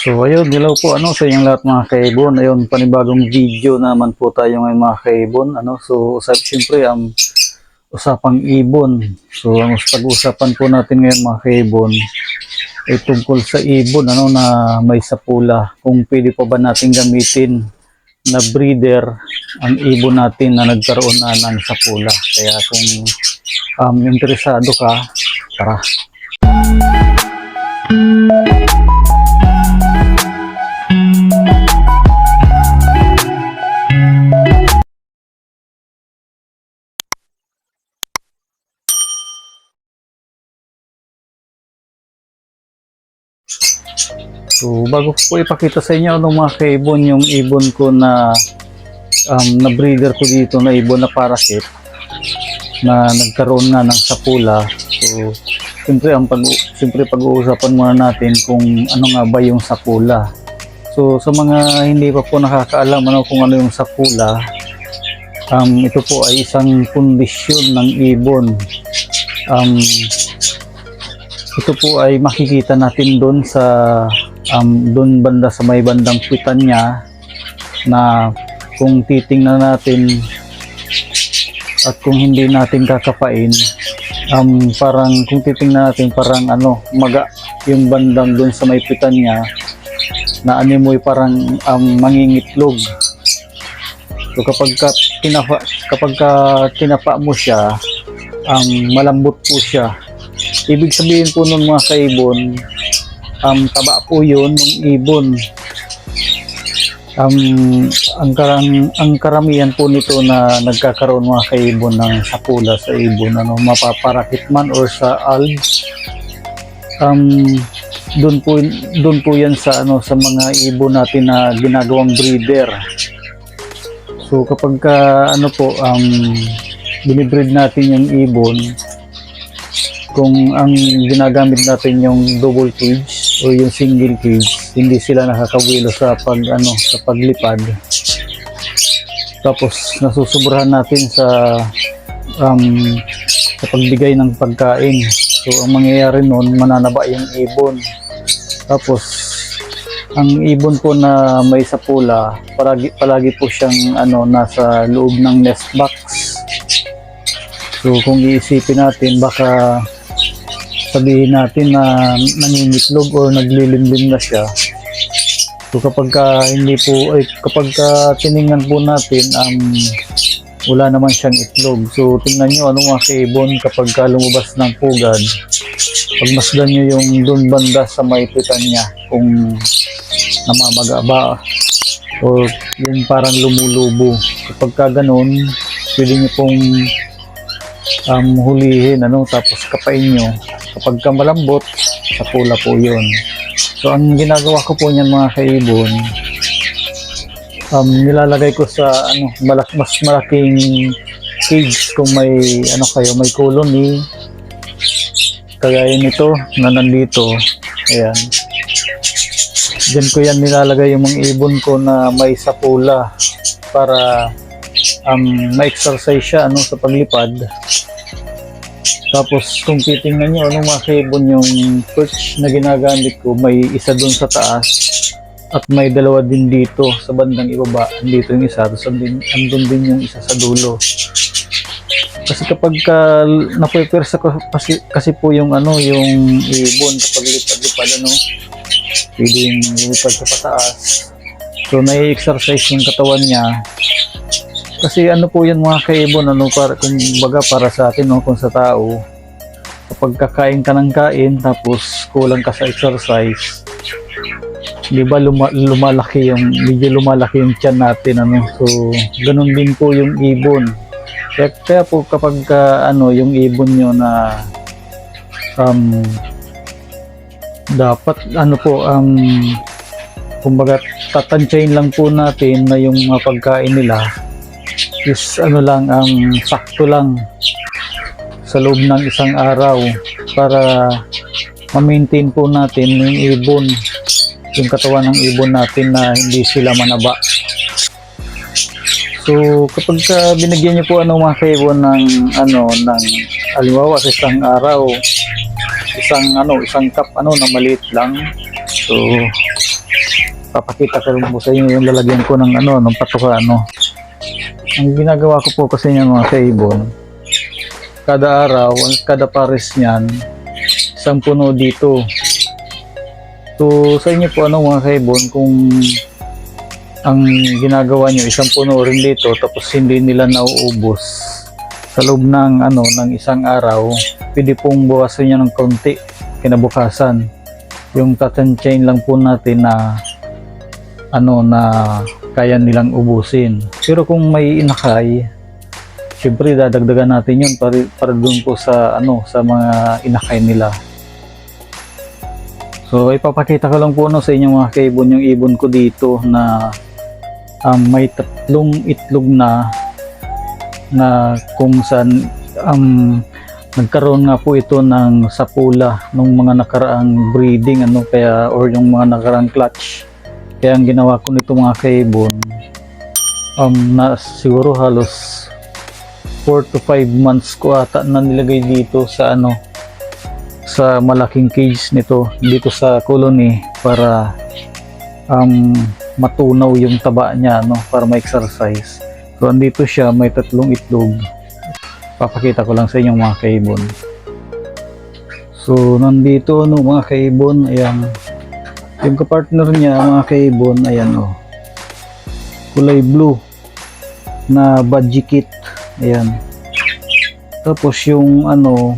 So ayun, hello po ano sa inyong lahat mga kaibon. Ayun, panibagong video naman po tayo ngayon mga kaibon. Ano, so usap siyempre ang usapang ibon. So ang pag-usapan po natin ngayon mga kaibon ay tungkol sa ibon ano na may sapula. Kung pwede pa ba natin gamitin na breeder ang ibon natin na nagkaroon na ng sapula. Kaya kung um, interesado ka, tara. So, bago ko po ipakita sa inyo ano mga kaibon, yung ibon ko na um, na breeder ko dito na ibon na parakeet na nagkaroon na ng sapula. So, siyempre, ang pag, siyempre pag-uusapan muna natin kung ano nga ba yung sapula. So, sa mga hindi pa po nakakaalam ano kung ano yung sapula, um, ito po ay isang kondisyon ng ibon. Um, ito po ay makikita natin doon sa um, doon banda sa may bandang pitan na kung titingnan natin at kung hindi natin kakapain um, parang kung titingnan natin parang ano maga yung bandang doon sa may pitan na animoy parang um, mangingitlog. So kapag ka tinapa, kapag ka tinapa mo siya ang malambot po siya Ibig sabihin po nun mga kaibon, um, taba po yun ng ibon. Um, ang, karang, ang karamihan po nito na nagkakaroon mga kaibon ng sapula sa ibon, ano, mapaparakit man or sa algs, um, doon po doon po yan sa ano sa mga ibon natin na ginagawang breeder. So kapag ka, ano po um binibreed natin yung ibon, kung ang ginagamit natin yung double cage o yung single cage, hindi sila nakakawilo sa pag ano sa paglipad. Tapos nasusobrahan natin sa um, sa pagbigay ng pagkain. So ang mangyayari noon, mananaba yung ibon. Tapos ang ibon po na may sapula, palagi, palagi po siyang ano nasa loob ng nest box. So kung iisipin natin baka sabihin natin na nangingitlog or naglilimlim na siya. So kapag ka hindi po ay kapag ka tiningnan po natin um wala naman siyang itlog. So tingnan niyo ano mga kaibon kapag ka lumabas ng pugad. Pagmasdan niyo yung doon banda sa may pitan niya kung namamaga ba o yung parang lumulubo. Kapag ka ganun, pwede niyo pong um, hulihin ano tapos kapain nyo kapag ka malambot sa pula po yun. So ang ginagawa ko po niyan mga kaibon um, nilalagay ko sa ano malak mas malaking cage kung may ano kayo may colony. Kagaya nito na nandito. Ayan. Diyan ko yan nilalagay yung mga ibon ko na may sapula para um, ma-exercise siya ano, sa paglipad. Tapos kung titingnan nyo, ano mga kaibon yung perch na ginagamit ko, may isa dun sa taas at may dalawa din dito sa bandang ibaba. Dito yung isa, tapos andun, andun din yung isa sa dulo. Kasi kapag ka napupersa ko kasi, kasi po yung ano, yung ibon kapag lipad-lipad ano, pwede yung lumipad sa pataas. So, nai-exercise yung katawan niya kasi ano po yan mga kaibon, ano, para, kung baga para sa atin, no, kung sa tao, kapag kakain ka ng kain, tapos kulang ka sa exercise, di ba luma, lumalaki yung, medyo lumalaki yung tiyan natin, ano, so, ganun din po yung ibon. Kaya, kaya po kapag ka, ano, yung ibon nyo na, um, dapat, ano po, um, kumbaga, tatansyahin lang po natin na yung mga pagkain nila, is ano lang ang sakto lang sa loob ng isang araw para ma-maintain po natin yung ibon yung katawan ng ibon natin na hindi sila manaba so kapag ka binigyan niyo po ano mga kaibon ng ano ng aliwawa sa isang araw isang ano isang cup ano na maliit lang so papakita ko po sa inyo yung lalagyan ko ng ano, ng patuka ano. Ang ginagawa ko po kasi niyan mga kaibon, kada araw, kada pares niyan, isang puno dito. So, sa inyo po ano mga kaibon, kung ang ginagawa nyo, isang puno rin dito, tapos hindi nila nauubos sa loob ng ano ng isang araw, pwede pong bawasan niya ng konti kinabukasan. Yung chain lang po natin na ano na kaya nilang ubusin. Pero kung may inakay, syempre dadagdagan natin yun para, para dun po sa ano sa mga inakay nila. So ipapakita ko lang po no, sa inyo mga kaibon yung ibon ko dito na um, may tatlong itlog na na kung saan um, nagkaroon nga po ito ng sapula nung mga nakaraang breeding ano kaya or yung mga nakaraang clutch kaya ang ginawa ko nito mga kaibon um, na siguro halos 4 to 5 months ko ata na nilagay dito sa ano sa malaking cage nito dito sa colony para um, matunaw yung taba niya no para ma-exercise. So andito siya may tatlong itlog. Papakita ko lang sa inyo mga kaibon. So nandito no mga kaibon ayan yung kapartner niya mga kaibon ayan oh. Kulay blue na budgie kit ayan. Tapos yung ano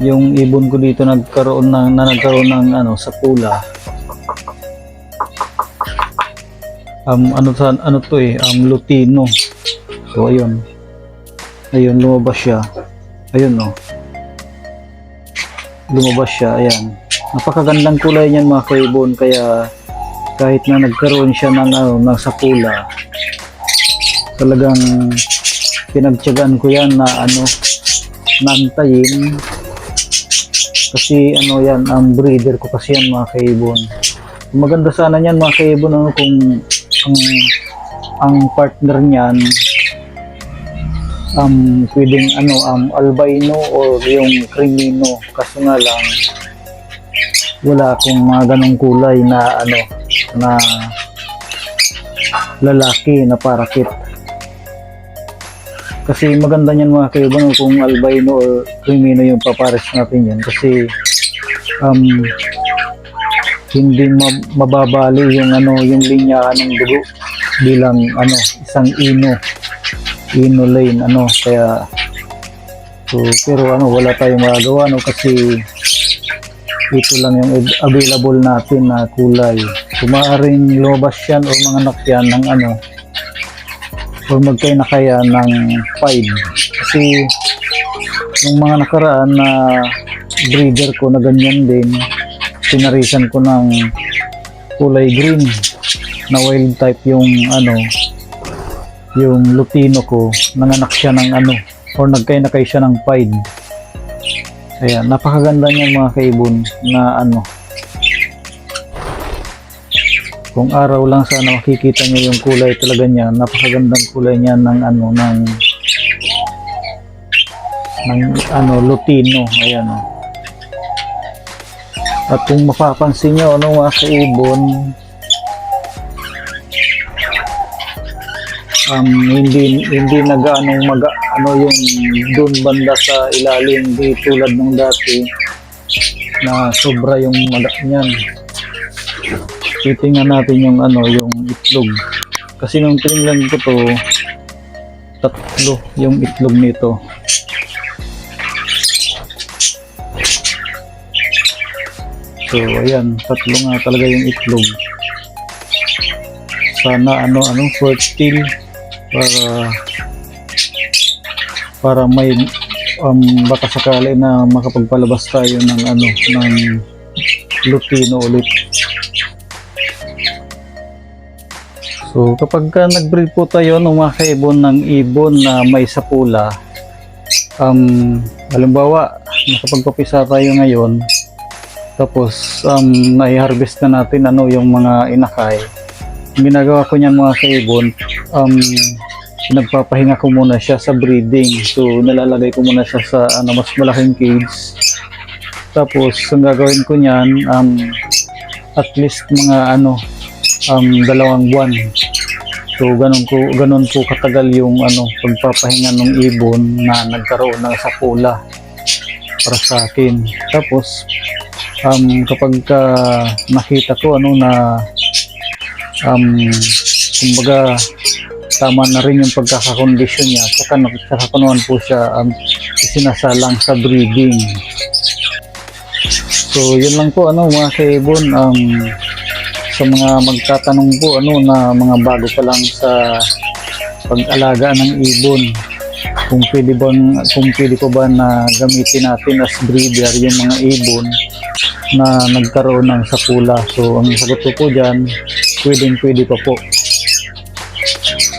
yung ibon ko dito nagkaroon ng na nagkaroon ng ano sa pula. Um ano ano to eh um lutino. So ayun. Ayun lumabas siya. Ayun no lumabas siya ayan. Napakagandang kulay niyan mga kaibon kaya kahit na nagkaroon siya ng ano ng sapula talagang pinagtiyagaan ko yan na ano nantayin. Kasi ano yan ang breeder ko kasi yan mga kaibon maganda sana niyan mga kaibon ano kung ang ang partner niyan um pwedeng ano um albino or yung crimino kaso nga lang wala akong mga ganong kulay na ano na lalaki na parakit kasi maganda niyan mga kaibigan kung albino or crimino yung papares natin yan. Kasi um hindi ma- mababali yung ano yung linya ng dugo bilang ano isang ino ino lane ano kaya so pero ano wala tayong magagawa no kasi ito lang yung av- available natin na kulay. Kung maaaring lumabas yan o mga anak yan ng ano or magkay na kaya ng 5 kasi yung mga nakaraan na breeder ko na ganyan din pinarisan ko ng kulay green na wild type yung ano yung lutino ko nanganak siya ng ano or nagkay na kay siya ng pied. Ayan napakaganda niyan mga kaibon na ano. Kung araw lang sana makikita niyo yung kulay talaga niya napakagandang kulay niya ng ano ng ng ano lutino. Ayan oh. At kung mapapansin nyo, ano mga kaibon, um, hindi hindi nagaano mag ano yung doon banda sa ilalim di tulad ng dati na sobra yung maga niyan. Titingnan natin yung ano yung itlog. Kasi nung tinignan ko to tatlo yung itlog nito. So ayan, tatlo nga talaga yung itlog. Sana ano ano fertile para para may um, baka sakali na makapagpalabas tayo ng ano ng lutino ulit. So kapag ka nag-breed po tayo ng mga kaibon ng ibon na may sapula, um, halimbawa nakapagpapisa tayo ngayon, tapos um, nai-harvest na natin ano yung mga inakay. Ang ginagawa ko niyan mga kaibon, um, nagpapahinga ko muna siya sa breeding. So nalalagay ko muna siya sa ano, mas malaking cage. Tapos ang gagawin ko niyan, um, at least mga ano um, dalawang buwan. So ganun ko ganun po katagal yung ano pagpapahinga ng ibon na nagkaroon ng sapula para sa akin. Tapos um, kapag ka nakita ko ano na um, kumbaga tama na rin yung pagkakakondisyon niya. Saka, naman po siya um, isinasalang sa breeding. So yun lang po ano mga kaibon um, sa mga magtatanong po ano na mga bago pa lang sa pag-alaga ng ibon kung pwede bang kung pwede ko ba na gamitin natin as breeder yung mga ibon na nagkaroon ng sapula so ang sagot ko po dyan pwedeng pwede pa po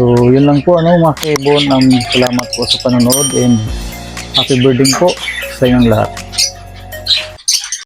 So, yun lang po ano mga kaibon. Um, salamat po sa panonood and happy birthday po sa inyong lahat.